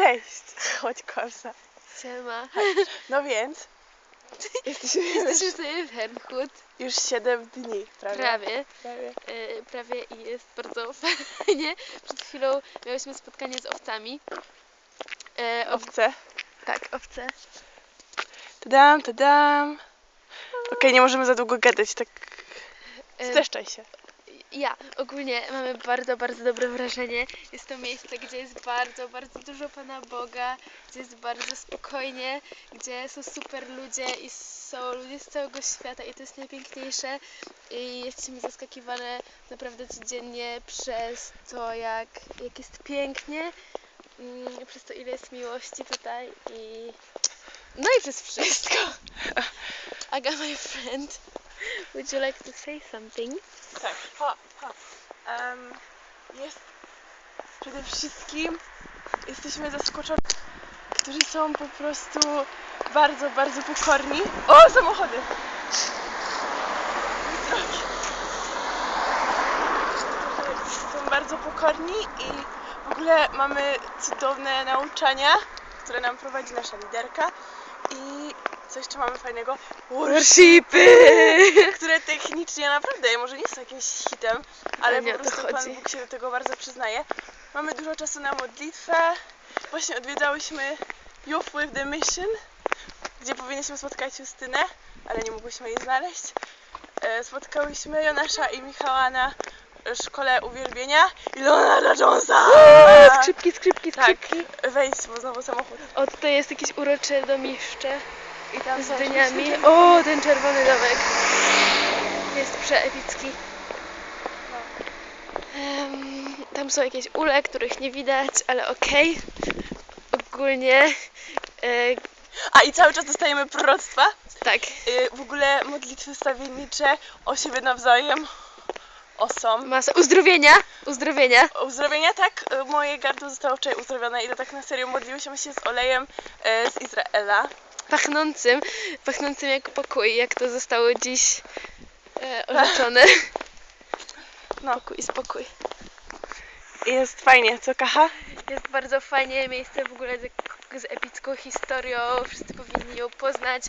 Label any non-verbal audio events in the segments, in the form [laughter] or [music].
Cześć! [laughs] Chodź kosa. Siema. No więc, [laughs] jesteśmy Jesteśmy sobie w Hernhut. już 7 dni, prawie. Prawie. prawie. e, prawie i jest bardzo [laughs] fajnie. Przed chwilą miałyśmy spotkanie z owcami. E, ow... Owce. Tak, owce. Tadam, tadam. Okej, nie możemy za długo gadać, tak E, streszczaj się. Ja, ogólnie mamy bardzo, bardzo dobre wrażenie. Jest to miejsce, gdzie jest bardzo, bardzo dużo Pana Boga, gdzie jest bardzo spokojnie, gdzie są super ludzie i są ludzie z całego świata i to jest najpiękniejsze. I jesteśmy zaskakiwane naprawdę codziennie przez to, jak, jak jest pięknie, mm, przez to, ile jest miłości tutaj i... No i przez wszystko. [laughs] Aga, my friend, would you like to say something? Tak, ha, ha. Em, jest przede wszystkim jesteśmy zaskoczeni, którzy są po prostu bardzo, bardzo pokorni. O, samochody! Są bardzo pokorni i w ogóle mamy cudowne nauczania, które nam prowadzi nasza liderka i co jeszcze mamy fajnego? Worshipy! [laughs] które technicznie naprawdę może nie są jakimś hitem, ale nie po prostu Pan. Bóg się do tego bardzo przyznaje. Mamy dużo czasu na modlitwę. Właśnie odwiedzałyśmy Youth with the Mission, gdzie powinniśmy spotkać Justynę, ale nie mogłyśmy jej znaleźć. E, Spotkałyśmy Jonasza i Michała na szkole uwielbienia i Leonarda Jonesa! Skrzypki, skrzypki, Tak, skrzypki. wejść, bo znowu samochód. O, tutaj jest jakieś urocze domiszcze I tam z dyniami. O, ten czerwony domek. Jest przeepicki. Em, tam są jakieś ule, których nie widać, ale okej. Ogólnie, e, A i cały czaz dostajemy proroctwa. tak, Y, w ogóle modlitwy stawiennicze o siebie nawzajem, o som. masa uzdrowienia, uzdrowienia. Uzdrowienia, tak, moje gardło zostało wczoraj uzdrowione i to tak na serio modliłyśmy się z olejem y, z Izraela. Pachnącym, pachnącym jak pokój, jak to zostało dziś e, orzeczone. [laughs] No. Pokój spokój. Jest fajnie, co Kacha? Jest bardzo fajnie, miejsce w ogóle z, z epicką historią, wszyscy powinni ją poznać.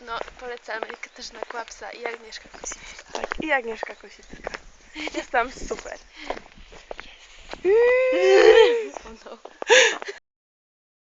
No, polecamy Katarzyna Kłapsa i Agnieszka Kosicka. Tak, i Agnieszka Kosicka. Jest tam super. Oh no.